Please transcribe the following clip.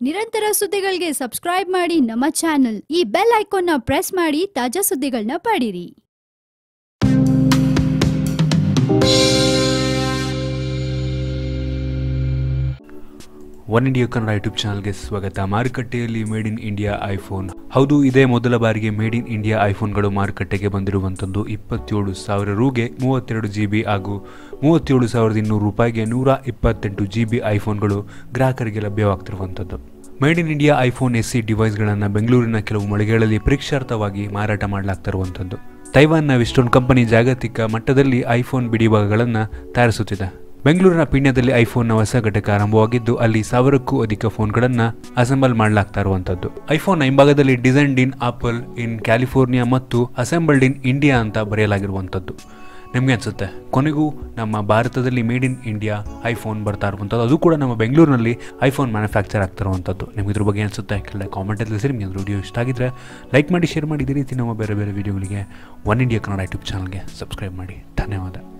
ನಿರಂತರ ಸುದ್ದಿಗಳಿಗೆ ಸಬ್ಸ್ಕ್ರೈಬ್ ಮಾಡಿ ನಮ್ಮ ಚಾನೆಲ್. ಈ ಬೆಲ್ ಐಕಾನ್ನ ಪ್ರೆಸ್ ಮಾಡಿ ತಾಜಾ ಸುದ್ದಿಗಳನ್ನ ಪಡೀರಿ. ಒನ್ ಇಂಡಿಯಾ ಕನ್ನಡ ಯೂಟ್ಯೂಬ್ ಚಾನಲ್ಗೆ ಸ್ವಾಗತ. ಮಾರುಕಟ್ಟೆಯಲ್ಲಿ ಮೇಡ್ ಇನ್ ಇಂಡಿಯಾ ಐಫೋನ್. ಹೌದು, ಇದೇ ಮೊದಲ ಬಾರಿಗೆ ಮೇಡ್ ಇನ್ ಇಂಡಿಯಾ ಐಫೋನ್ಗಳು ಮಾರುಕಟ್ಟೆಗೆ ಬಂದಿರುವಂಥದ್ದು ಇಪ್ಪತ್ತೇಳು ಸಾವಿರ ರೂಗೆ ಮೂವತ್ತೆರಡು ಜಿ ಬಿ ಹಾಗೂ ಮೂವತ್ತೇಳು ಸಾವಿರದ ಇನ್ನೂರು ರೂಪಾಯಿಗೆ ನೂರ ಇಪ್ಪತ್ತೆಂಟು ಜಿ ಬಿ ಐಫೋನ್ಗಳು ಗ್ರಾಹಕರಿಗೆ ಲಭ್ಯವಾಗ್ತಿರುವಂಥದ್ದು. Made in India iPhone S C ಡಿವೈಸ್ಗಳನ್ನು ಬೆಂಗಳೂರಿನ ಕೆಲವು ಮಳಿಗೆಗಳಲ್ಲಿ ಪರೀಕ್ಷಾರ್ಥವಾಗಿ ಮಾರಾಟ ಮಾಡಲಾಗ್ತಿರುವಂಥದ್ದು. ತೈವಾನ್ನ ವಿಸ್ಟೋನ್ ಕಂಪನಿ ಜಾಗತಿಕ ಮಟ್ಟದಲ್ಲಿ ಐಫೋನ್ ಬಿಡಿಭಾಗಗಳನ್ನು ತಯಾರಿಸುತ್ತಿದೆ. ಬೆಂಗಳೂರಿನ ಪಿಣ್ಯದಲ್ಲಿ ಐಫೋನ್ನ ಹೊಸ ಘಟಕ ಆರಂಭವಾಗಿದ್ದು, ಅಲ್ಲಿ ಸಾವಿರಕ್ಕೂ ಅಧಿಕ ಫೋನ್ಗಳನ್ನು ಅಸೆಂಬಲ್ ಮಾಡಲಾಗ್ತಾ ಇರುವಂಥದ್ದು ಐಫೋನ್ ಹಿಂಭಾಗದಲ್ಲಿ designed in Apple, in California ಮತ್ತು ಅಸೆಂಬಲ್ಡ್ ಇನ್ ಇಂಡಿಯಾ ಅಂತ ಬರೆಯಲಾಗಿರುವಂಥದ್ದು ನಿಮಗೆ ಅನಿಸುತ್ತೆ? ಕೊನೆಗೂ ನಮ್ಮ ಭಾರತದಲ್ಲಿ ಮೇಡ್ ಇನ್ ಇಂಡಿಯಾ ಐಫೋನ್ ಬರ್ತಾ ಇರುವಂಥದ್ದು ಅದು ಕೂಡ ನಮ್ಮ ಬೆಂಗಳೂರಿನಲ್ಲಿ ಐಫೋನ್ ಮ್ಯಾನುಫ್ಯಾಕ್ಚರ್ ಆಗ್ತಾ ನಿಮಗೆ ಇದ್ರ ಬಗ್ಗೆ ಅನಿಸುತ್ತೆ? ಕೆಲ ಕಾಮೆಂಟಲ್ಲಿ ತಿಳಿಸಿ. ನಿಮಗೆ ವಿಡಿಯೋ ಇಷ್ಟ ಆಗಿದ್ರೆ ಲೈಕ್ ಮಾಡಿ ಶೇರ್ ಮಾಡಿ. ಇದೇ ರೀತಿ ನಮ್ಮ ಬೇರೆ ಬೇರೆ ವಿಡಿಯೋಗಳಿಗೆ ಒನ್ ಇಂಡಿಯಾ ಕನ್ನಡ ಯೂಟ್ಯೂಬ್ ಚಾನಲ್ಗೆ ಸಬ್ಸ್ಕ್ರೈಬ್ ಮಾಡಿ. ಧನ್ಯವಾದ.